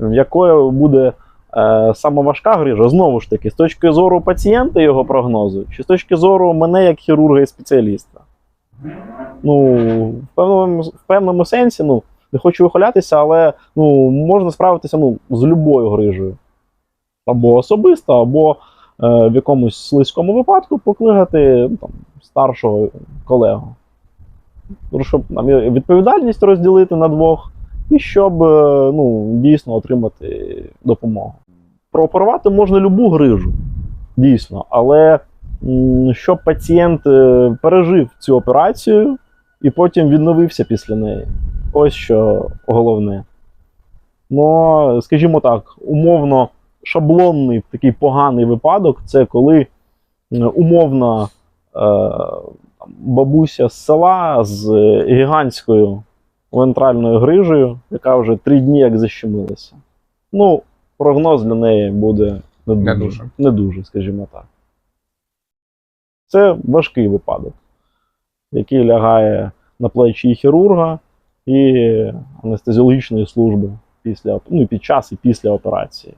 якою буде е, саме важка грижа, знову ж таки, з точки зору пацієнта його прогнозу, чи з точки зору мене як хірурга і спеціаліста. Ну, в певному, в певному сенсі, ну, не хочу вихвалятися, але ну, можна справитися ну, з любою грижею. Або особисто, або е, в якомусь слизькому випадку покликати ну, там, старшого колегу. Щоб нам відповідальність розділити на двох, і щоб е, ну, дійсно отримати допомогу. Прооперувати можна любу грижу, дійсно, але щоб пацієнт е, пережив цю операцію і потім відновився після неї. Ось що головне. Ну, скажімо так, умовно шаблонний такий поганий випадок це коли умовна е, бабуся з села з е, гігантською вентральною грижею, яка вже три дні як защемилася. Ну, прогноз для неї буде не дуже, Не дуже. не дуже, скажімо так. Це важкий випадок, який лягає на плечі і хірурга, і анестезіологічної служби після, ну, під час і після операції.